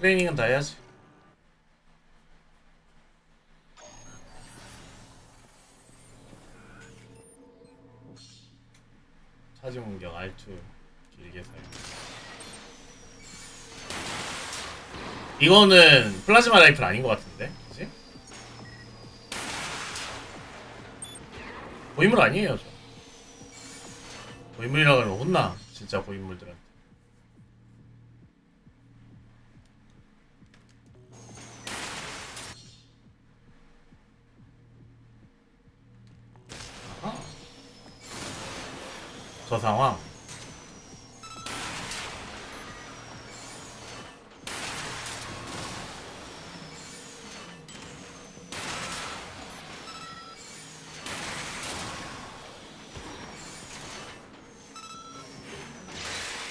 트레이닝은 다 해야지. 차지 공격 R2 길게 사용. 이거는 플라즈마 라이플 아닌 것 같은데, 그지? 고인물 아니에요, 저. 고인물이라 그러면 혼나, 진짜 고인물들한테. 저 상황.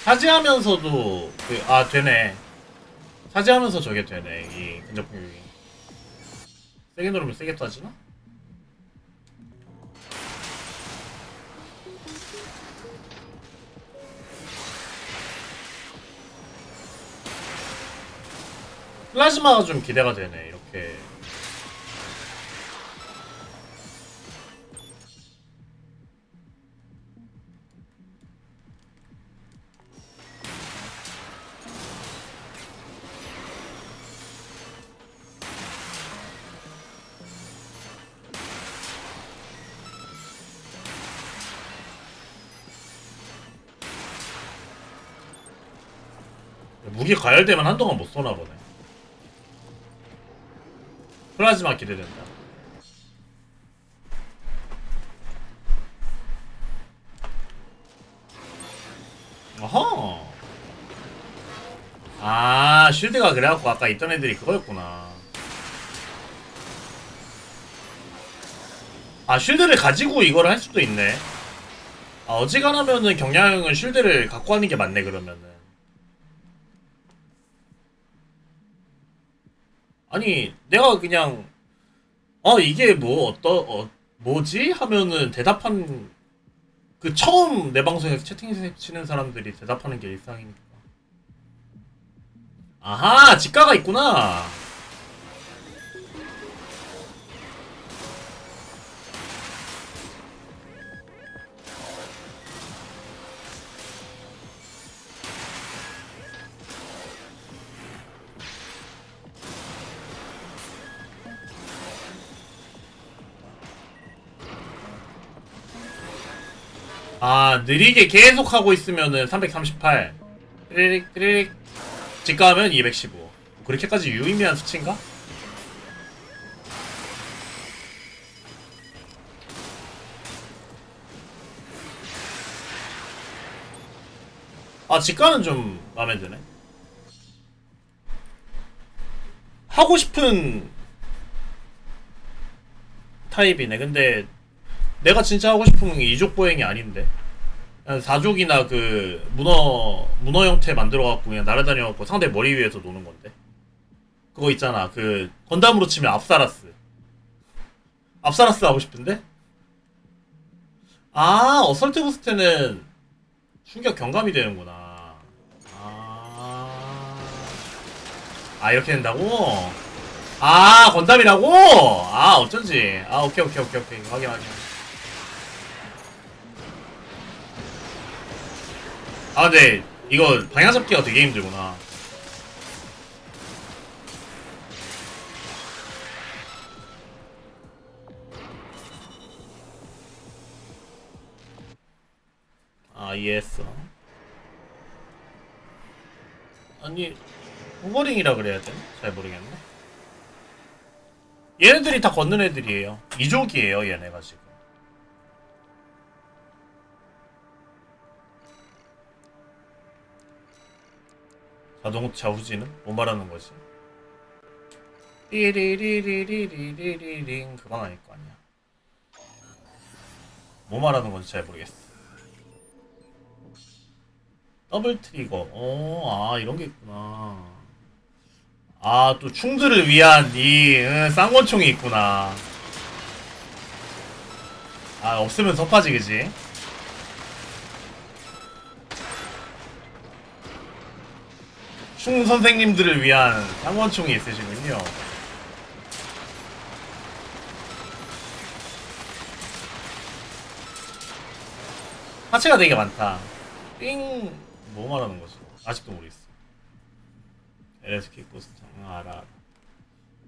차지하면서도 그, 아 되네 차지하면서 저게 되네 이 근접 공격이 세게 누르면 세게 떠지나? 플라즈마가 좀 기대가 되네 이렇게. 무기 가열되면 한동안 못 쏘나 보네 플라즈마 기대된다. 어허. 아 쉴드가 그래갖고 아까 있던 애들이 그거였구나. 아 쉴드를 가지고 이걸 할 수도 있네. 아 어지간하면은 경량은 쉴드를 갖고 하는 게 맞네 그러면은 아니 내가 그냥 어 이게 뭐 어떠 어 뭐지? 하면은 대답한 그 처음 내 방송에서 채팅 치는 사람들이 대답하는 게 일상이니까. 아하 직가가 있구나 아 느리게 계속 하고 있으면은 338 띠리릭 띠리릭. 직가하면 215 그렇게까지 유의미한 수치인가? 아 직가는 좀 마음에 드네. 하고 싶은 타입이네. 근데 내가 진짜 하고 싶은 게 이족 보행이 아닌데 사족이나 그 문어 문어 형태 만들어 갖고 그냥 날아다녀 갖고 상대 머리 위에서 노는 건데. 그거 있잖아. 그 건담으로 치면 압사라스. 압사라스 하고 싶은데? 아 어설트 부스트는 충격 경감이 되는구나. 아, 아 이렇게 된다고? 아 건담이라고? 아 어쩐지. 아 오케이 오케이 오케이 오케이. 확인 확인 아 근데 이거 방향 잡기가 되게 힘들구나. 아 이해했어. 아니 호버링이라 그래야 되나? 잘 모르겠네. 얘네들이 다 걷는 애들이에요. 이족이에요 얘네가 지금 자동차 후지는 뭐 말하는 거지? 띠리리리리리리링 그건 아닐 거 아니야. 뭐 말하는 건지 잘 모르겠어. 더블 트리거. 어, 아 이런 게 있구나. 아 또 충들을 위한 이 응, 쌍권총이 있구나. 아 없으면 섭하지 그지? 충 선생님들을 위한 쌍원총이 있으시군요. 하체가 되게 많다. 삥, 뭐 말하는 거지? 아직도 모르겠어. LS 킥부스터, 응, 알아, 알아.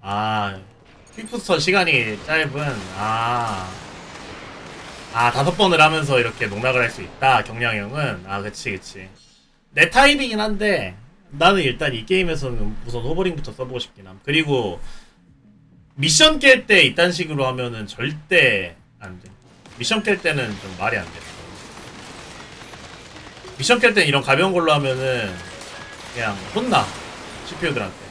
아, 킥부스터 시간이 짧은, 아. 아, 다섯 번을 하면서 이렇게 농락을 할 수 있다, 경량형은. 아, 그치, 그치. 내 타입이긴 한데, 나는 일단 이 게임에서는 우선 호버링부터 써보고 싶긴 함. 그리고, 미션 깰 때 이딴 식으로 하면은 절대 안 돼. 미션 깰 때는 좀 말이 안 돼. 미션 깰땐 이런 가벼운 걸로 하면은 그냥 혼나 CPU들한테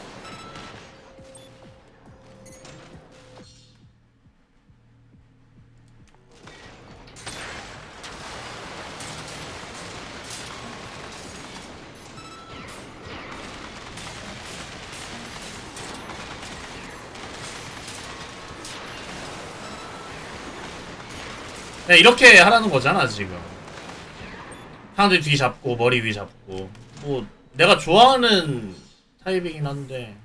그냥 이렇게 하라는 거잖아 지금. 사람들 뒤 잡고 머리 위 잡고. 뭐 내가 좋아하는 타입이긴 한데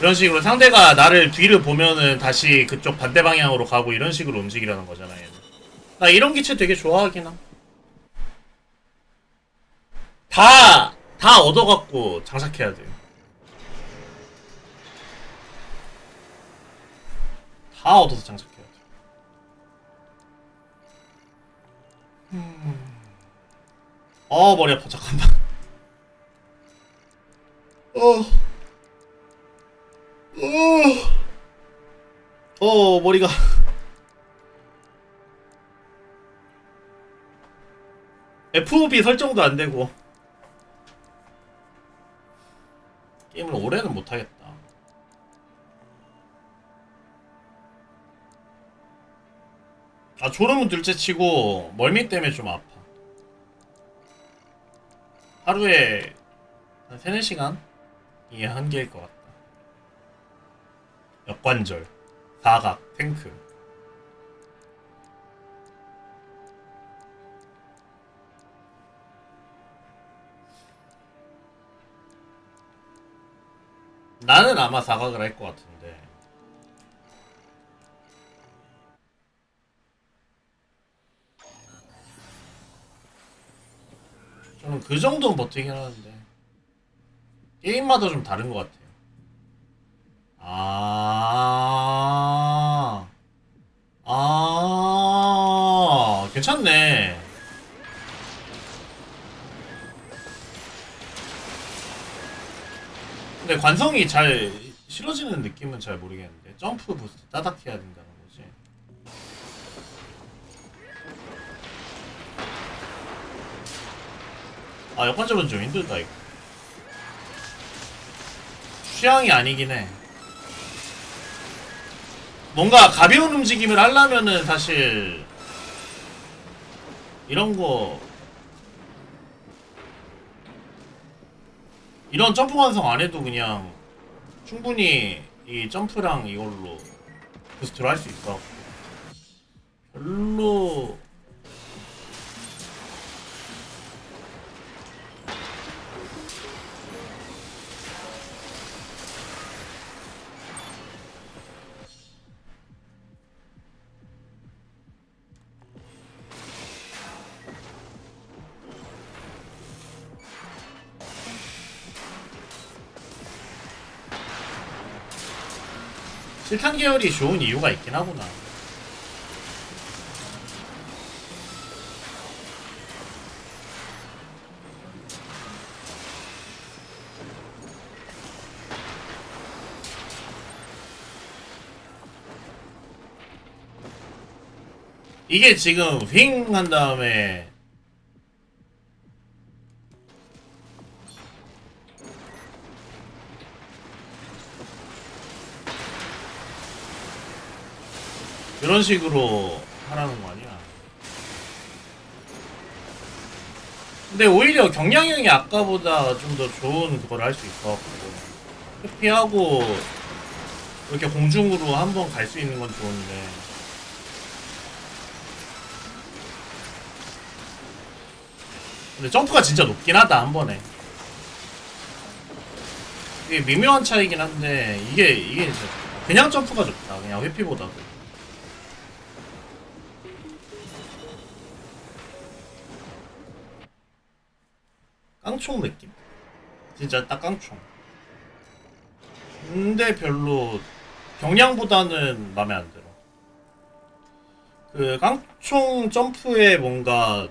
이런 식으로 상대가 나를 뒤를 보면은 다시 그쪽 반대 방향으로 가고 이런 식으로 움직이라는 거잖아 얘는. 나 이런 기체 되게 좋아하긴 함. 다, 다 얻어갖고 장착해야 돼. 다 얻어서 장착해야 돼. 음. 어, 머리 아파. 잠깐만. 어. 어, 어 머리가 FOB 설정도 안 되고 게임을 오래는 못 하겠다. 아 졸음은 둘째치고 멀미 때문에 좀 아파. 하루에 한 3, 4시간? 이게 한계일 것 같다. 역관절, 사각, 탱크. 나는 아마 사각을 할 것 같은데. 저는 그 정도는 버티긴 하는데. 게임마다 좀 다른 것 같아요. 아, 괜찮네. 근데 관성이 잘 실어지는 느낌은 잘 모르겠는데 점프 부스트 따닥 해야 된다는 거지. 아 역관점은 좀 힘들다 이거. 취향이 아니긴 해. 뭔가 가벼운 움직임을 하려면은 사실 이런 거 이런 점프 완성 안 해도 그냥 충분히 이 점프랑 이걸로 부스트를 할 수 있어. 별로 실탄 계열이 좋은 이유가 있긴 하구나. 이게 지금 윙한 다음에 이런 식으로 하라는 거 아니야? 근데 오히려 경량형이 아까보다 좀 더 좋은 그걸 할 수 있어갖고. 회피하고 이렇게 공중으로 한번 갈 수 있는 건 좋은데. 근데 점프가 진짜 높긴 하다 한 번에. 이게 미묘한 차이긴 한데 이게 이게 진짜 그냥 점프가 좋다. 그냥 회피보다도 깡총 느낌? 진짜 딱 깡총. 근데 별로 경량보다는 마음에 안 들어. 그 깡총 점프에 뭔가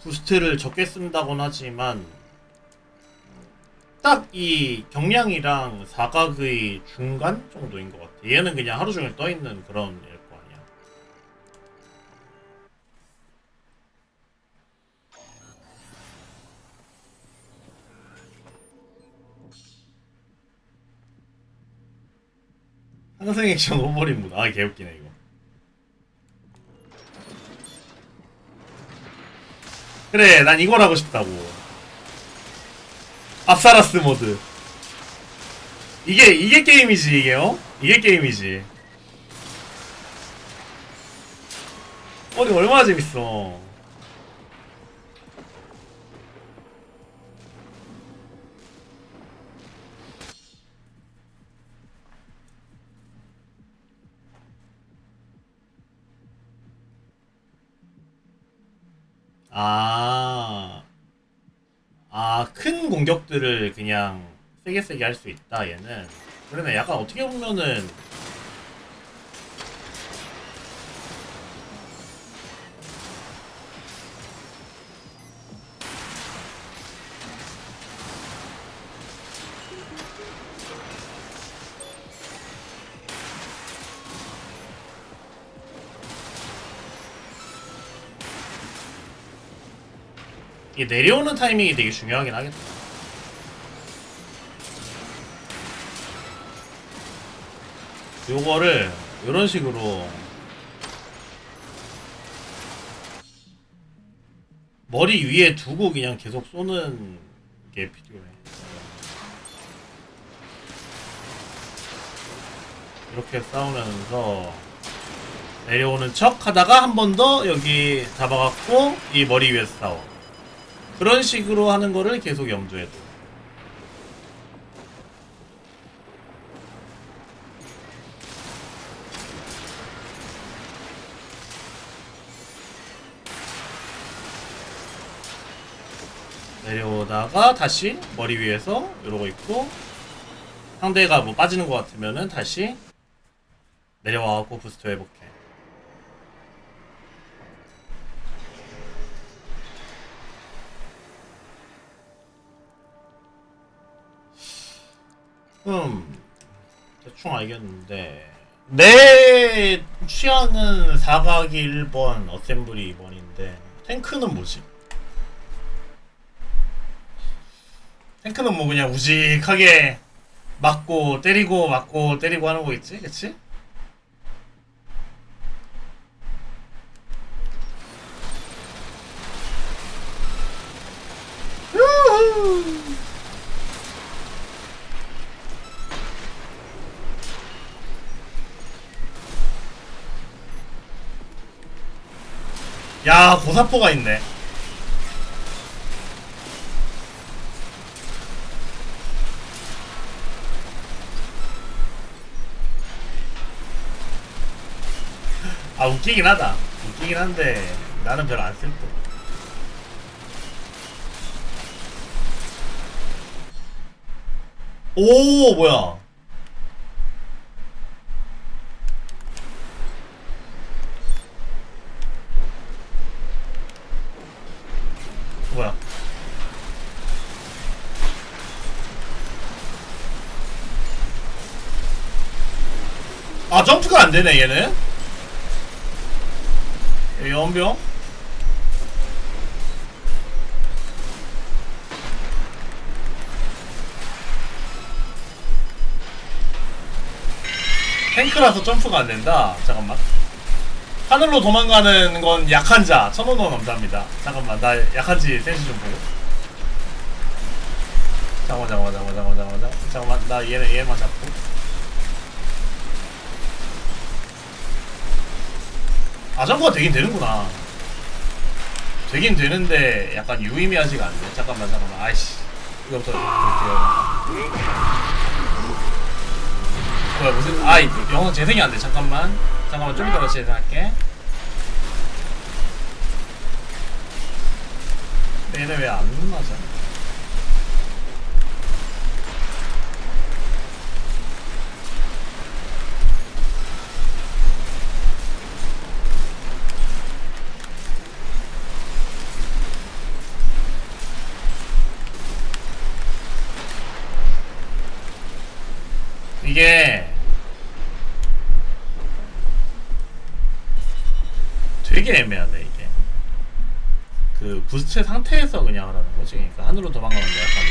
부스트를 적게 쓴다곤 하지만 딱 이 경량이랑 사각의 중간 정도인 것 같아. 얘는 그냥 하루 종일 떠 있는 그런 항상 액션 오버린 무다. 아 개웃기네 이거. 그래, 난 이걸 하고 싶다고. 압사라스 모드. 이게, 이게 게임이지, 이게, 어? 이게 게임이지. 어리 얼마나 재밌어. 아. 아, 큰 공격들을 그냥 세게 세게 할 수 있다, 얘는. 그러네, 약간 어떻게 보면은. 이게 내려오는 타이밍이 되게 중요하긴 하겠다. 요거를 이런 식으로 머리 위에 두고 그냥 계속 쏘는 게 필요해. 이렇게 싸우면서 내려오는 척 하다가 한 번 더 여기 잡아갖고 이 머리 위에서 싸워. 그런 식으로 하는 거를 계속 염두에 둬. 내려오다가 다시 머리 위에서 이러고 있고 상대가 뭐 빠지는 것 같으면은 다시 내려와갖고 부스트 회복해. 음 대충 알겠는데 내 취향은 사각이 1번 어셈블이 2번인데 탱크는 뭐지? 탱크는 뭐 그냥 우직하게 맞고 때리고 맞고 때리고 하는 거 있지? 그치? 유후. 야 고사포가 있네. 아 웃기긴 하다. 웃기긴 한데 나는 별로 안 쓸거 오 뭐야 아 점프가 안 되네 얘는 예, 연병 탱크라서 점프가 안 된다. 잠깐만. 하늘로 도망가는 건 약한 자. 천원 원 감사합니다. 잠깐만, 나 약한지 센스 좀 보고. 잠깐만, 잠깐만, 잠깐만, 잠깐만, 잠깐만, 잠깐만. 나 얘는 얘만 잡고. 아, 점프가 되긴 되는구나. 되긴 되는데 약간 유의미하지가 않네. 잠깐만, 잠깐만. 아이씨. 이거부터 볼게요. 뭐야 무슨 아이 영어 재생이 안 돼. 잠깐만. 잠깐만 좀 이따 다시 재생할게. 얘네 왜 안 맞아? 부스트 상태에서 그냥 하라는 거지. 그러니까 하늘로 도망가는 게 약간